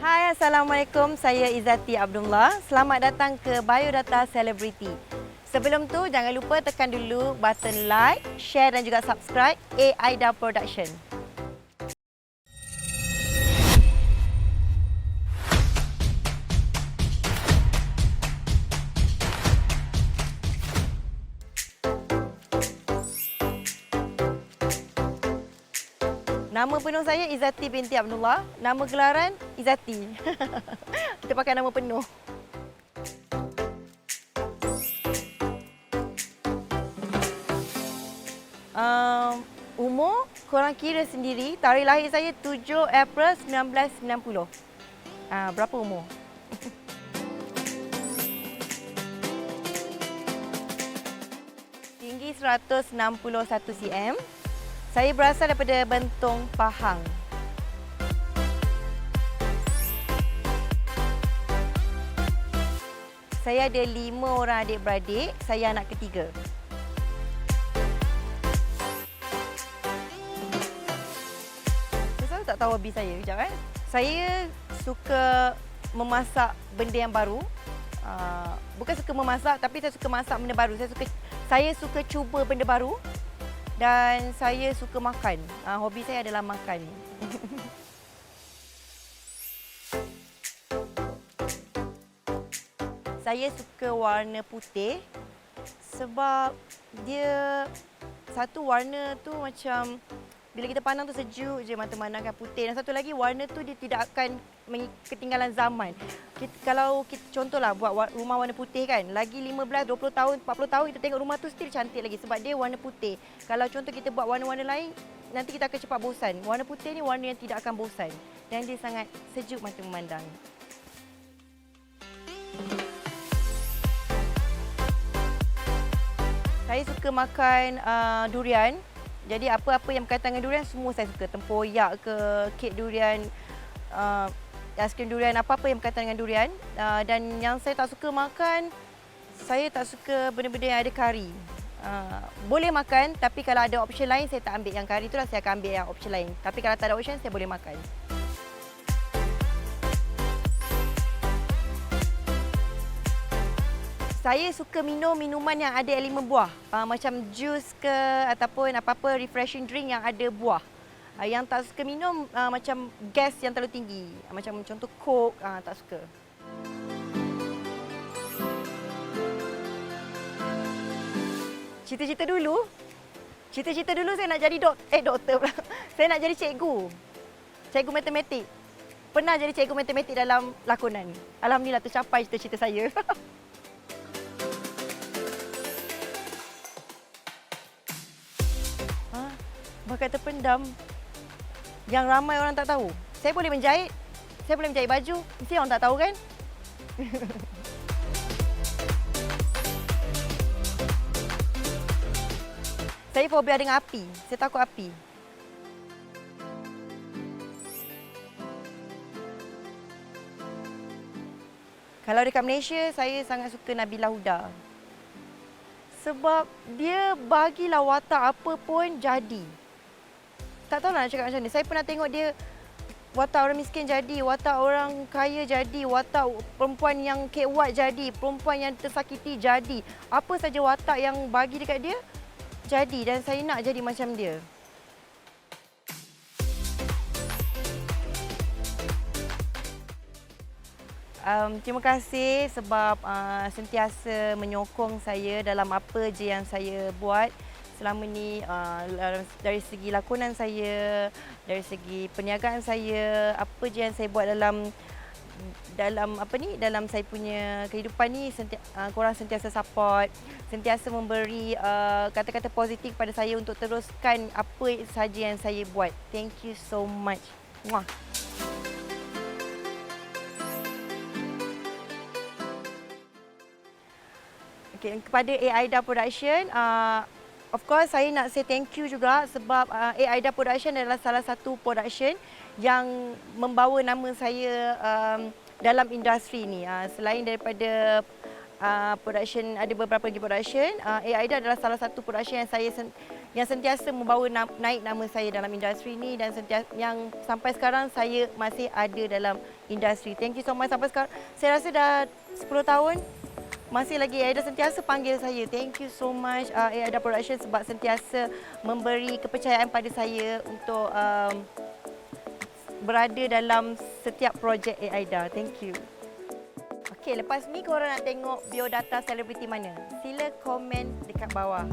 Hai, Assalamualaikum. Saya Izati Abdullah. Selamat datang ke Biodata Celebrity. Sebelum tu, jangan lupa tekan dulu button like, share dan juga subscribe AIDA Production. Nama penuh saya Izati binti Abdullah. Nama gelaran Izati. Kita pakai nama penuh. Um, umur korang kira sendiri. Tarikh lahir saya 7 April 1990. Uh, berapa umur? Tinggi 161 cm. Saya berasal daripada Bentong, Pahang. Saya ada lima orang adik-beradik. Saya anak ketiga. Saya tak tahu hobi saya. Sekejap eh. Saya suka memasak benda yang baru. Uh, bukan suka memasak tapi saya suka masak benda baru. Saya suka saya suka cuba benda baru dan saya suka makan. Uh, hobi saya adalah makan. saya suka warna putih sebab dia satu warna tu macam bila kita pandang tu sejuk je mata memandangkan putih dan satu lagi warna tu dia tidak akan ketinggalan zaman. Kita, kalau kita contohlah buat rumah warna putih kan, lagi 15, 20 tahun, 40 tahun kita tengok rumah tu still cantik lagi sebab dia warna putih. Kalau contoh kita buat warna-warna lain, nanti kita akan cepat bosan. Warna putih ni warna yang tidak akan bosan dan dia sangat sejuk mata memandang. Saya suka makan uh, durian. Jadi apa-apa yang berkaitan dengan durian semua saya suka. Tempoyak ke, kek durian, uh, aiskrim durian, apa-apa yang berkaitan dengan durian. Uh, dan yang saya tak suka makan, saya tak suka benda-benda yang ada kari. Uh, boleh makan tapi kalau ada option lain saya tak ambil yang kari itulah saya akan ambil yang option lain. Tapi kalau tak ada option saya boleh makan. Saya suka minum minuman yang ada elemen buah. Uh, macam jus ke ataupun apa-apa refreshing drink yang ada buah. Uh, yang tak suka minum uh, macam gas yang terlalu tinggi. Uh, macam contoh coke, uh, tak suka. Cita-cita dulu, cita-cita dulu saya nak jadi dok eh doktor pula. Saya nak jadi cikgu. Cikgu matematik. Pernah jadi cikgu matematik dalam lakonan. Alhamdulillah tercapai cita-cita saya. bakat terpendam yang ramai orang tak tahu. Saya boleh menjahit. Saya boleh menjahit baju. Mesti orang tak tahu kan? saya fobia dengan api. Saya takut api. Kalau dekat Malaysia, saya sangat suka Nabila Huda. Sebab dia bagilah watak apa pun jadi. Tak tahu nak cakap macam ni. Saya pernah tengok dia watak orang miskin jadi, watak orang kaya jadi, watak perempuan yang kewat jadi, perempuan yang tersakiti jadi. Apa saja watak yang bagi dekat dia, jadi. Dan saya nak jadi macam dia. Um, terima kasih sebab uh, sentiasa menyokong saya dalam apa je yang saya buat selama ni uh, dari segi lakonan saya, dari segi perniagaan saya, apa je yang saya buat dalam dalam apa ni dalam saya punya kehidupan ni senti, uh, korang sentiasa support, sentiasa memberi uh, kata-kata positif pada saya untuk teruskan apa saja yang saya buat. Thank you so much. Muah. Okay, kepada AIDA Production, uh, of course saya nak say thank you juga sebab uh, AIDA Production adalah salah satu production yang membawa nama saya um, dalam industri ni. Uh, selain daripada uh, production, ada beberapa lagi production, uh, AIDA adalah salah satu production yang saya sen- yang sentiasa membawa na- naik nama saya dalam industri ni dan sentiasa yang sampai sekarang saya masih ada dalam industri. Thank you so much sampai sekarang. Saya rasa dah 10 tahun masih lagi Aida sentiasa panggil saya. Thank you so much uh, Aida Production sebab sentiasa memberi kepercayaan pada saya untuk um, berada dalam setiap projek Aida. Thank you. Okey, lepas ni korang nak tengok biodata selebriti mana? Sila komen dekat bawah.